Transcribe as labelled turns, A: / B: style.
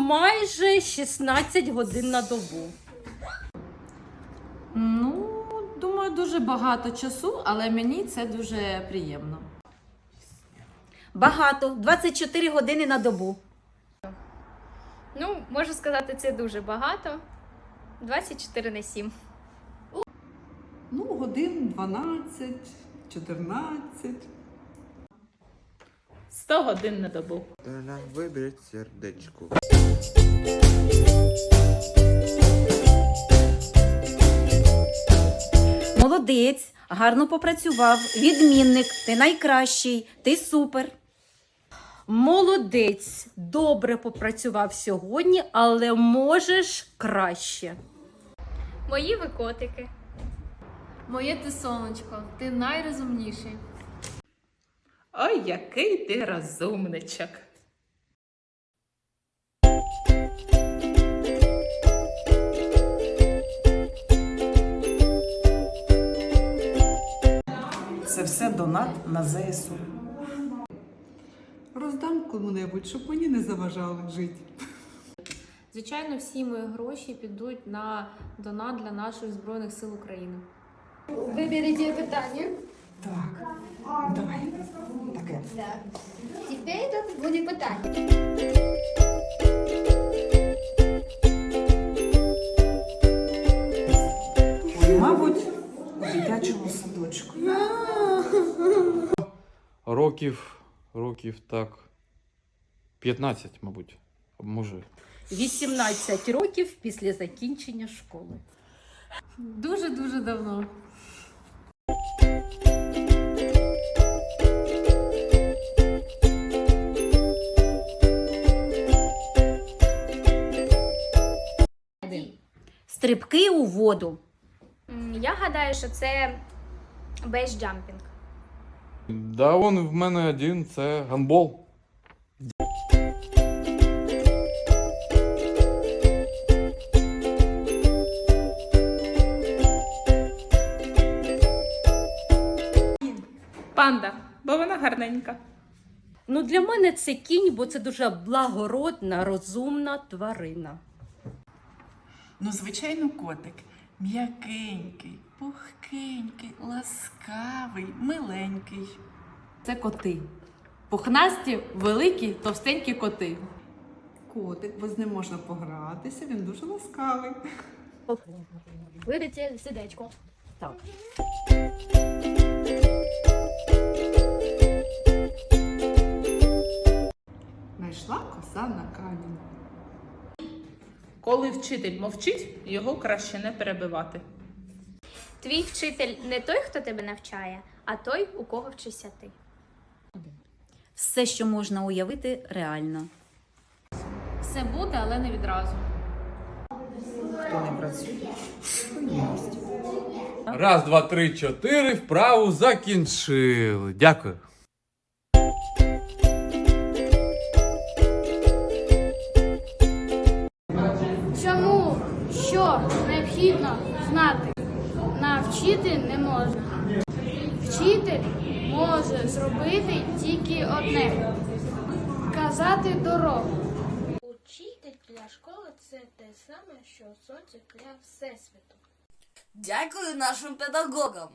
A: Майже 16 годин на добу. Ну, думаю, дуже багато часу, але мені це дуже приємно.
B: Багато 24 години на добу.
C: Ну, можу сказати, це дуже багато. 24 на 7.
D: Ну, годин 12, 14.
E: 100 годин на добу.
F: Вона виберіть сердечко.
B: Молодець, гарно попрацював. Відмінник, ти найкращий, ти супер.
A: Молодець, добре попрацював сьогодні, але можеш краще.
C: Мої ви котики.
G: Моє ти сонечко, ти найрозумніший.
E: Ой, який ти розумничок.
H: Донат на ЗСУ.
D: Роздам кому-небудь, щоб мені не заважали жити.
G: Звичайно, всі мої гроші підуть на донат для наших Збройних сил України.
I: Выберите питание.
H: Так, давай. Таке.
I: Да. Теперь тут будет питание.
H: Мабуть, у дитячому садочку.
J: Років, років так. 15, мабуть. Може.
A: 18 років після закінчення школи.
G: Дуже-дуже давно.
B: Стрибки у воду.
C: Я гадаю, що це бейсджампінг.
J: Да, он в мене один, це гандбол.
E: Панда, бо вона гарненька.
A: Ну, для мене це кінь, бо це дуже благородна, розумна тварина.
H: Ну, звичайно, котик. М'якенький, пухкенький, ласкавий, миленький.
G: Це коти. Пухнасті, великі, товстенькі коти.
D: Котик, бо з ним можна погратися, він дуже ласкавий.
I: Выберите сердечко.
A: Так.
D: Найшла коса на камінь.
E: Коли вчитель мовчить, його краще не перебивати.
C: Твій вчитель не той, хто тебе навчає, а той, у кого вчишся ти.
B: Все, що можна уявити, реально.
G: Все буде, але не відразу.
H: Хто не працює.
J: Раз, два, три, чотири. Вправу закінчили. Дякую.
I: Необхідно знати? Навчити не можна. Вчитель може зробити тільки одне казати дорогу.
K: Учитель для школи це те саме, що сонце для всесвіту.
L: Дякую нашим педагогам.